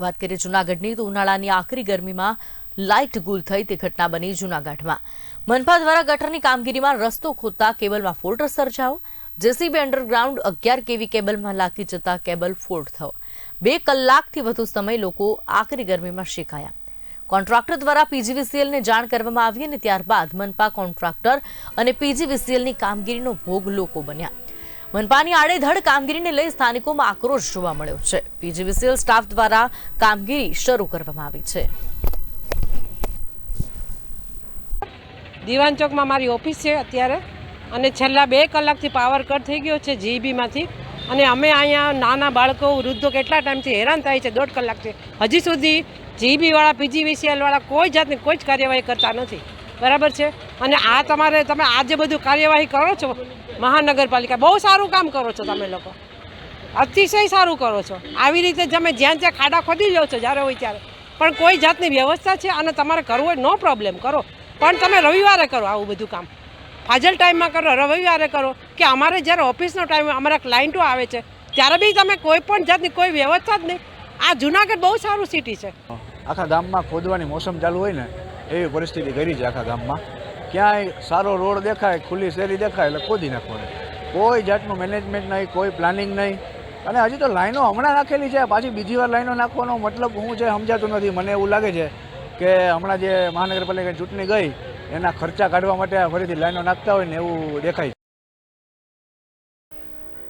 વાત કરીએ જૂનાગઢની, તો ઉનાળાની આખરી ગરમીમાં લાઇટ ગુલ થઈ તે ઘટના બની જૂનાગઢમાં. મનપા દ્વારા ગટરની કામગીરીમાં રસ્તો ખોદતા કેબલમાં ફોલ્ટ સર્જાયો. જેસીબી અંડરગ્રાઉન્ડ અગિયાર કેવી કેબલમાં લાગી જતા કેબલ ફોલ્ટ થયો. બે કલાકથી વધુ સમય લોકો આકરી ગરમીમાં શેકાયા. કોન્ટ્રાક્ટર દ્વારા પીજીવીસીએલને જાણ કરવામાં આવી અને ત્યારબાદ મનપા કોન્ટ્રાક્ટર અને પીજીવીસીએલની કામગીરીનો ભોગ લોકો બન્યા. મનપાની આડેધડ કામગીરીને લઈ સ્થાનિકોમાં આક્રોશ જોવા મળ્યો છે. પીજીવીસીએલ સ્ટાફ દ્વારા કામગીરી શરૂ કરવામાં આવી છે. દિવાન ચોકમાં મારી ઓફિસ છે અત્યારે અને છેલ્લા બે કલાકથી પાવર કટ થઈ ગયો છે જીબીમાંથી અને અમે અહીંયા નાના બાળકો, વૃદ્ધો કેટલા ટાઈમથી હેરાન થાય છે દોઢ કલાકથી. હજી સુધી જીઈબીવાળા પીજીવીસીએલવાળા કોઈ જાતની કોઈ જ કાર્યવાહી કરતા નથી. બરાબર છે? અને આ તમારે, તમે આ જે બધું કાર્યવાહી કરો છો, મહાનગરપાલિકા, બહુ સારું કામ કરો છો તમે લોકો. અતિશય સારું કરો છો. આવી રીતે તમે જ્યાં જ્યાં ખાડા ખોદી લો છો, જ્યારે હોય ત્યારે. પણ કોઈ જાતની વ્યવસ્થા છે, અને તમારે કરવું હોય, નો પ્રોબ્લેમ કરો. પણ તમે રવિવારે કરો આવું બધું કામ. ફાજલ ટાઈમમાં કરો, રવિવારે કરો, કે અમારે જ્યારે ઓફિસનો ટાઈમ, અમારા ક્લાયન્ટો આવે છે, ત્યારે બી તમે કોઈ પણ જાતની કોઈ વ્યવસ્થા જ નહીં. આ જુનાગઢ બહુ સારું સિટી છે. આખા ગામમાં ખોદવાની મોસમ ચાલુ હોય ને એવી પરિસ્થિતિ કરી છે આખા ગામમાં. ક્યાંય સારો રોડ દેખાય, ખુલ્લી શેરી દેખાય, એટલે ખોદી નાખવાનું. કોઈ જાતનું મેનેજમેન્ટ નહીં, કોઈ પ્લાનિંગ નહીં. અને હજી તો લાઈનો હમણાં નાખેલી છે, પાછી બીજી વાર લાઈનો નાખવાનો મતલબ હું છે, સમજાતું નથી. મને એવું લાગે છે કે હમણાં જે મહાનગરપાલિકાની ચૂંટણી ગઈ, એના ખર્ચા કાઢવા માટે ફરીથી લાઈનો નાખતા હોય ને એવું દેખાય